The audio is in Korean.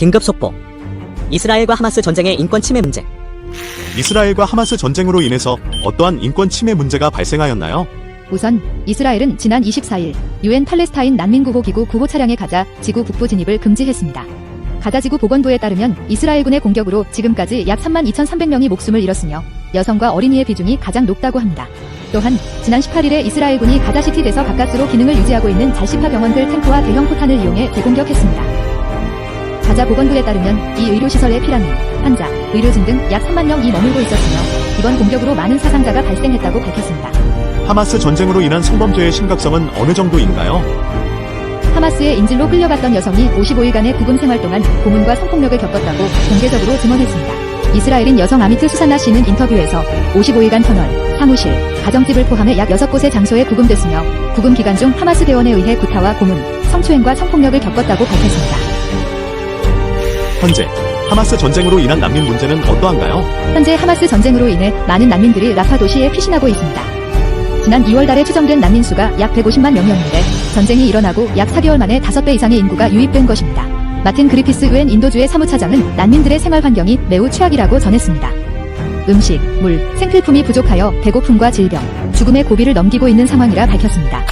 긴급 속보. 이스라엘과 하마스 전쟁의 인권 침해 문제. 이스라엘과 하마스 전쟁으로 인해서 어떠한 인권 침해 문제가 발생하였나요? 우선 이스라엘은 지난 24일 유엔 팔레스타인 난민구호 기구 구호 차량의 가자 지구 북부 진입을 금지했습니다. 가자지구 보건부에 따르면 이스라엘군의 공격으로 지금까지 약 3만 2,300명이 목숨을 잃었으며 여성과 어린이의 비중이 가장 높다고 합니다. 또한 지난 18일에 이스라엘군이 가자시티 내서 바깥으로 기능을 유지하고 있는 잘시파 병원들 탱크와 대형 포탄을 이용해 대공격했습니다. 가자 보건부에 따르면 이 의료시설에 피라민, 환자, 의료진 등 약 3만 명이 머물고 있었으며 이번 공격으로 많은 사상자가 발생했다고 밝혔습니다. 하마스 전쟁으로 인한 성범죄의 심각성은 어느 정도인가요? 하마스의 인질로 끌려갔던 여성이 55일간의 구금 생활 동안 고문과 성폭력을 겪었다고 공개적으로 증언했습니다. 이스라엘인 여성 아미트 수산나 씨는 인터뷰에서 55일간 터널, 사무실, 가정집을 포함해 약 6곳의 장소에 구금됐으며 구금 기간 중 하마스 대원에 의해 구타와 고문, 성추행과 성폭력을 겪었다고 밝혔습니다. 현재 하마스 전쟁으로 인한 난민 문제는 어떠한가요? 현재 하마스 전쟁으로 인해 많은 난민들이 라파 도시에 피신하고 있습니다. 지난 2월 달에 추정된 난민 수가 약 150만 명이었는데 전쟁이 일어나고 약 4개월 만에 5배 이상의 인구가 유입된 것입니다. 마틴 그리피스 유엔 인도주의 사무차장은 난민들의 생활 환경이 매우 최악이라고 전했습니다. 음식, 물, 생필품이 부족하여 배고픔과 질병, 죽음의 고비를 넘기고 있는 상황이라 밝혔습니다.